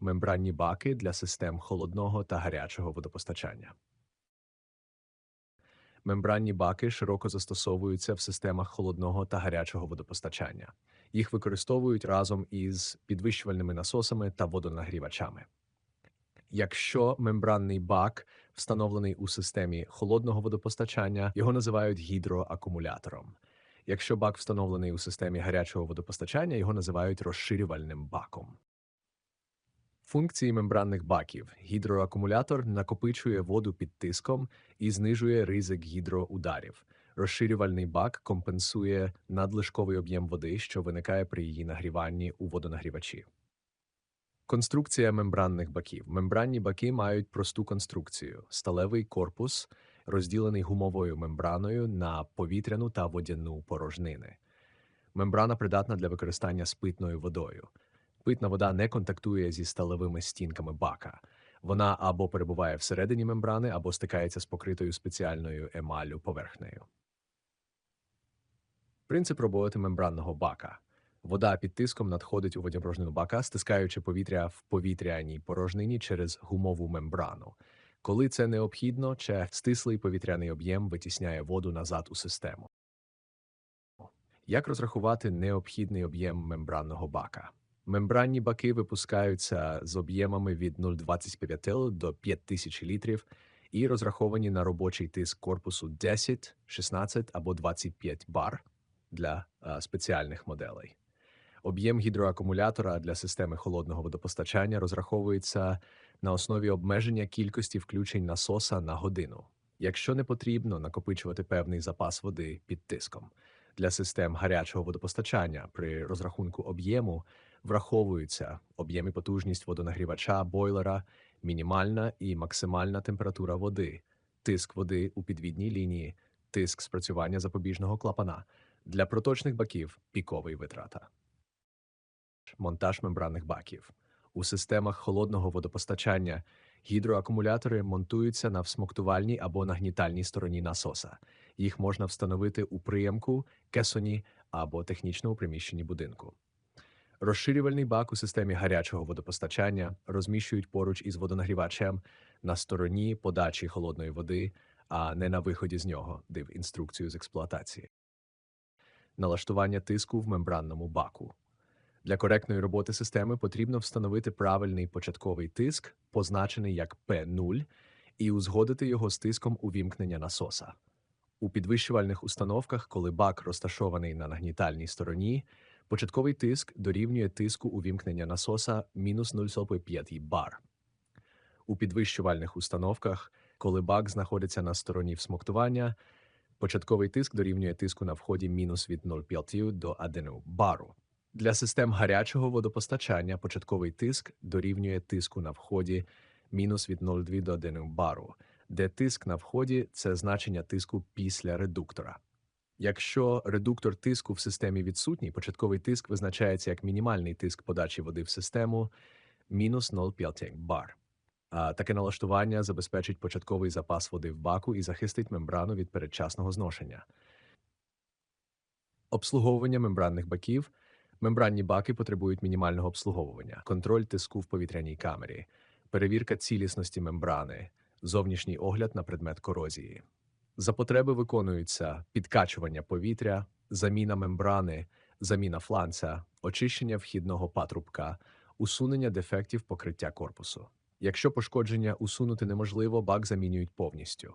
мембранні баки для систем холодного та гарячого водопостачання. Мембранні баки широко застосовуються в системах холодного та гарячого водопостачання. Їх використовують разом із підвищувальними насосами та водонагрівачами. Якщо мембранний бак встановлений у системі холодного водопостачання, його називають гідроакумулятором. Якщо бак встановлений у системі гарячого водопостачання, його називають розширювальним баком. Функції мембранних баків гідроакумулятор накопичує воду під тиском і знижує ризик гідроударів. Розширювальний бак компенсує надлишковий об'єм води, що виникає при її нагріванні у водонагрівачі. Конструкція мембранних баків. Мембранні баки мають просту конструкцію: сталевий корпус, розділений гумовою мембраною на повітряну та водяну порожнини. Мембрана придатна для використання з питною водою. Питна вода не контактує зі сталевими стінками бака. Вона або перебуває всередині мембрани, або стикається з покритою спеціальною емаллю поверхнею. Принцип роботи мембранного бака. Вода під тиском надходить у водопорожнину бака, стискаючи повітря в повітряній порожнині через гумову мембрану. Коли це необхідно, чи стислий повітряний об'єм витісняє воду назад у систему. Як розрахувати необхідний об'єм мембранного бака? Мембранні баки випускаються з об'ємами від 0,25 до 5000 літрів і розраховані на робочий тиск корпусу 10, 16 або 25 бар для а, спеціальних моделей. Об'єм гідроакумулятора для системи холодного водопостачання розраховується на основі обмеження кількості включень насоса на годину. Якщо не потрібно накопичувати певний запас води під тиском для систем гарячого водопостачання при розрахунку об'єму враховуються об'єм і потужність водонагрівача, бойлера, мінімальна і максимальна температура води, тиск води у підвідній лінії, тиск спрацювання запобіжного клапана для проточних баків піковий витрата. Монтаж мембранних баків. У системах холодного водопостачання гідроакумулятори монтуються на всмоктувальній або нагнітальній стороні насоса. Їх можна встановити у приємку, кесоні або технічному приміщенні будинку. Розширювальний бак у системі гарячого водопостачання розміщують поруч із водонагрівачем на стороні подачі холодної води, а не на виході з нього, див інструкцію з експлуатації. Налаштування тиску в мембранному баку. Для коректної роботи системи потрібно встановити правильний початковий тиск, позначений як P0, і узгодити його з тиском увімкнення насоса. У підвищувальних установках, коли бак розташований на нагнітальній стороні, початковий тиск дорівнює тиску увімкнення насоса мінус 0,5 бар. У підвищувальних установках, коли бак знаходиться на стороні всмоктування, початковий тиск дорівнює тиску на вході мінус від 0,5 до 1 бару. Для систем гарячого водопостачання початковий тиск дорівнює тиску на вході мінус від 0,2 до 1 бару, де тиск на вході це значення тиску після редуктора. Якщо редуктор тиску в системі відсутній, початковий тиск визначається як мінімальний тиск подачі води в систему мінус 0,5 бар. А таке налаштування забезпечить початковий запас води в баку і захистить мембрану від передчасного зношення. Обслуговування мембранних баків. Мембранні баки потребують мінімального обслуговування, контроль тиску в повітряній камері, перевірка цілісності мембрани, зовнішній огляд на предмет корозії. За потреби виконуються підкачування повітря, заміна мембрани, заміна фланця, очищення вхідного патрубка, усунення дефектів покриття корпусу. Якщо пошкодження усунути неможливо, бак замінюють повністю.